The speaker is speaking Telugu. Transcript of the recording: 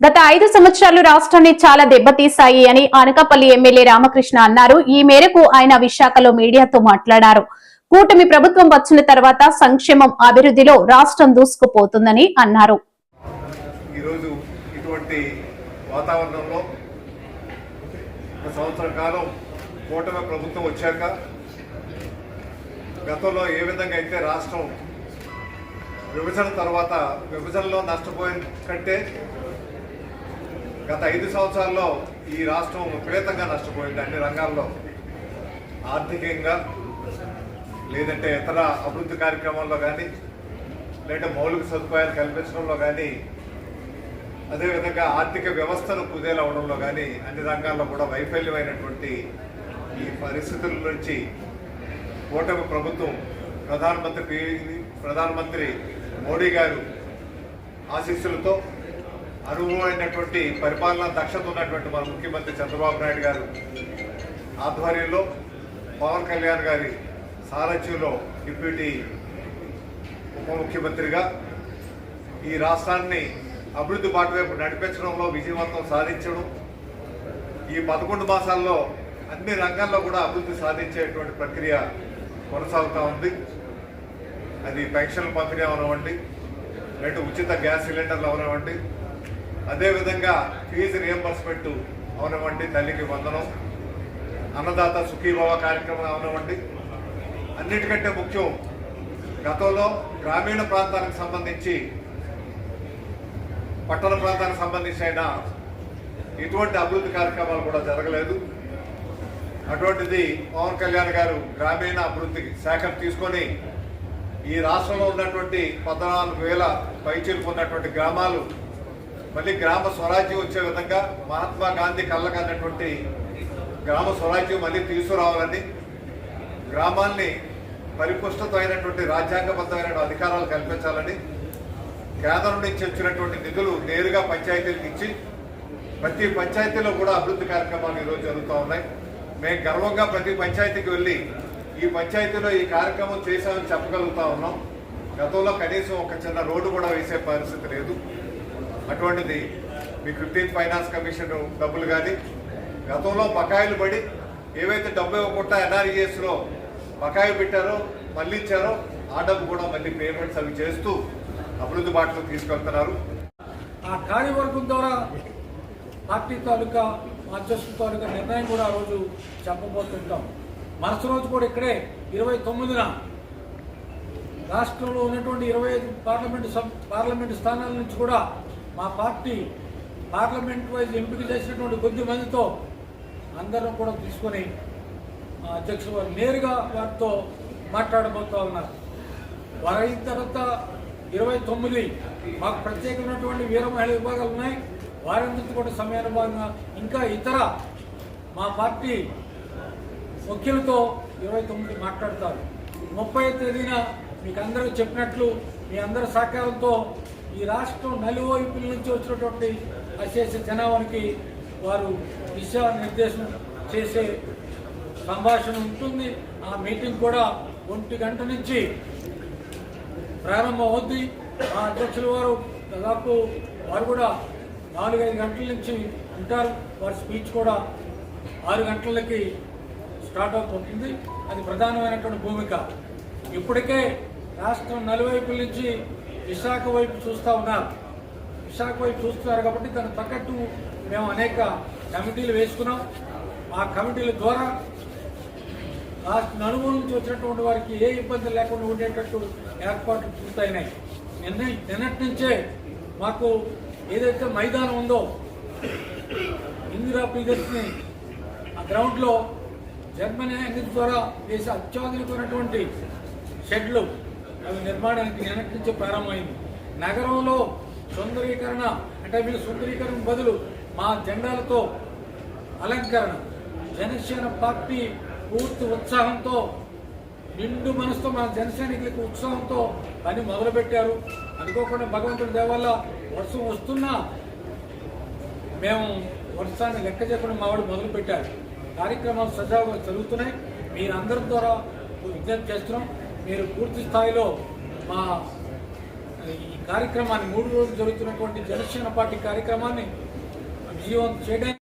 గత ఐదు సంవత్సరాలు రాష్ట్రాన్ని చాలా దెబ్బతీశాయి అని అనకాపల్లి ఎమ్మెల్యే రామకృష్ణ అన్నారు. ఈ మేరకు ఆయన విశాఖలో మీడియాతో మాట్లాడారు. కూటమి ప్రభుత్వం వచ్చిన తర్వాత సంక్షేమం అభివృద్ధిలో రాష్ట్రం దూసుకుపోతుందని అన్నారు. వాతావరణంలో కాలం కూటమి ప్రభుత్వం వచ్చాక గతంలో ఏ విధంగా అయితే రాష్ట్రం విభజన తర్వాత విభజనలో నష్టపోయిన కంటే గత ఐదు సంవత్సరాల్లో ఈ రాష్ట్రం విపరీతంగా నష్టపోయింది అన్ని రంగాల్లో. ఆర్థికంగా లేదంటే ఇతర అభివృద్ధి కార్యక్రమాల్లో కానీ లేదంటే మౌలిక సదుపాయాలు కల్పించడంలో కానీ అదేవిధంగా ఆర్థిక వ్యవస్థను కుదేలవడంలో కానీ అన్ని రంగాల్లో కూడా వైఫల్యమైనటువంటి ఈ పరిస్థితుల నుంచి కూటమి ప్రభుత్వం ప్రధానమంత్రి ప్రధానమంత్రి మోడీ గారు ఆశీస్సులతో అనుభవమైనటువంటి పరిపాలనా దక్షత ఉన్నటువంటి మన ముఖ్యమంత్రి చంద్రబాబు నాయుడు గారు ఆధ్వర్యంలో పవన్ కళ్యాణ్ గారి సారథ్యంలో డిప్యూటీ ఉప ముఖ్యమంత్రిగా ఈ రాష్ట్రాన్ని అభివృద్ధి బాట వైపు నడిపించడంలో విజయవంతం సాధించడం ఈ పదకొండు మాసాల్లో అన్ని రంగాల్లో కూడా అభివృద్ధి సాధించేటువంటి ప్రక్రియ కొనసాగుతూ ఉంది. అది పెన్షన్ల పంపిణీ అవనివ్వండి లేదంటే ఉచిత గ్యాస్ సిలిండర్లు అవనివ్వండి అదేవిధంగా ఫీజు రియంబర్స్మెంట్ అవనివ్వండి తల్లికి వందనం. అన్నదాత సుఖీభవ కార్యక్రమం అవనివ్వండి అన్నిటికంటే ముఖ్యం గతంలో గ్రామీణ ప్రాంతానికి సంబంధించి పట్టణ ప్రాంతానికి సంబంధించి అయినా ఎటువంటి అభివృద్ధి కార్యక్రమాలు కూడా జరగలేదు. అటువంటిది పవన్ కళ్యాణ్ గారు గ్రామీణ అభివృద్ధి శాఖ తీసుకొని ఈ రాష్ట్రంలో ఉన్నటువంటి పద్నాలుగు వేల పైచీలు ఉన్నటువంటి గ్రామాలు మళ్ళీ గ్రామ స్వరాజ్యం వచ్చే విధంగా మహాత్మా గాంధీ కళ్ళకన్నటువంటి గ్రామ స్వరాజ్యం మళ్ళీ తీసుకురావాలని గ్రామాల్ని పరిపుష్టమైనటువంటి రాజ్యాంగబద్ధమైన అధికారాలు కల్పించాలని కేంద్రం నుంచి వచ్చినటువంటి నిధులు నేరుగా పంచాయతీలకు ఇచ్చి ప్రతి పంచాయతీలో కూడా అభివృద్ధి కార్యక్రమాలు ఈరోజు జరుగుతూ ఉన్నాయి. మేము గర్వంగా ప్రతి పంచాయతీకి వెళ్ళి ఈ పంచాయతీలో ఈ కార్యక్రమం చేశామని చెప్పగలుగుతా ఉన్నాం. గతంలో కనీసం ఒక చిన్న రోడ్డు కూడా వేసే పరిస్థితి లేదు. అటువంటిది మీ ఫిఫ్టీన్త్ ఫైనాన్స్ కమిషన్ డబ్బులు కానీ గతంలో బకాయిలు పడి ఏవైతే డబ్బు ఇవ్వకుండా ఎన్ఆర్ఈఎస్లో బకాయి పెట్టారో మళ్ళీ ఇచ్చారో ఆ డబ్బు కూడా మళ్ళీ పేమెంట్స్ అవి చేస్తూ అభివృద్ధి బాటలో తీసుకెళ్తున్నారు. ఆ కార్యవర్గం ద్వారా పార్టీ తాలూకా అధ్యక్షుల తాలూకా నిర్ణయం కూడా ఆ రోజు చెప్పబోతుంటాం. మరుసటి రోజు కూడా ఇక్కడే ఇరవై తొమ్మిదిన రాష్ట్రంలో ఉన్నటువంటి ఇరవై ఐదు పార్లమెంటు సబ్ పార్లమెంటు స్థానాల నుంచి కూడా మా పార్టీ పార్లమెంట్ వైజ్ ఎంపిక చేసినటువంటి కొద్ది మందితో అందరం కూడా తీసుకొని ఆ అధ్యక్షులు వారు నేరుగా వారితో మాట్లాడబోతా ఉన్నారు. వారు అయిన తర్వాత ఇరవై తొమ్మిది మాకు ప్రత్యేకమైనటువంటి వీర మహిళ విభాగాలు ఉన్నాయి. వారందరితో కూడా సమయానుభవంగా ఇంకా ఇతర మా పార్టీ ముఖ్యులతో ఇరవై తొమ్మిది మాట్లాడతారు. ముప్పై తేదీన మీకు అందరూ చెప్పినట్లు మీ అందరి సహకారంతో ఈ రాష్ట్రం నలువైపుల నుంచి వచ్చినటువంటి అశేష జనాభానికి వారు దిశానిర్దేశం చేసే సంభాషణ ఉంటుంది. ఆ మీటింగ్ కూడా ఒంటి గంట నుంచి ప్రారంభం అవుద్ది. ఆ అధ్యక్షుల వారు దాదాపు వారు కూడా నాలుగైదు గంటల నుంచి ఉంటారు. వారి స్పీచ్ కూడా ఆరు గంటలకి స్టార్ట్ అవుతుంది అది ప్రధానమైనటువంటి భూమిక. ఇప్పటికే రాష్ట్రం నలువైపుల నుంచి విశాఖ వైపు చూస్తూ ఉన్నారు విశాఖ వైపు చూస్తున్నారు కాబట్టి దానికి తగ్గట్టు మేము అనేక కమిటీలు వేసుకున్నాం. ఆ కమిటీల ద్వారా రాష్ట్ర నలుగురు నుంచి వచ్చినటువంటి వారికి ఏ ఇబ్బంది లేకుండా ఉండేటట్టు ఏర్పాట్లు పూర్తయినాయి. నిన్న నిన్నటి నుంచే మాకు ఏదైతే మైదానం ఉందో ఇందిరా ప్రియదర్శిని ఆ గ్రౌండ్లో జర్మనీ అంగడి ద్వారా వేసే అత్యాధునికమైనటువంటి షెడ్లు అవి నిర్మాణానికి నిన్నటి ప్రారంభమైంది. నగరంలో సుందరీకరణ అంటే వీళ్ళు సుందరీకరణ బదులు మా జెండాలతో అలంకరణ జనసేన పార్టీ పూర్తి ఉత్సాహంతో నిండు మనసుతో మన జనసైనికులకు ఉత్సాహంతో పని మొదలుపెట్టారు. అనుకోకుండా భగవంతుడి దేవల్ల వర్షం వస్తున్నా మేము వర్షాన్ని లెక్క చెప్పడం మావాడు మొదలుపెట్టారు. కార్యక్రమాలు సజావుగా జరుగుతున్నాయి. మీరందరి ద్వారా విజ్ఞప్తి చేస్తున్నాం. మీరు పూర్తి స్థాయిలో మా ఈ కార్యక్రమాన్ని మూడు రోజులు జరుగుతున్నటువంటి జనసేన పార్టీ కార్యక్రమాన్ని విజయవంతం చేయడానికి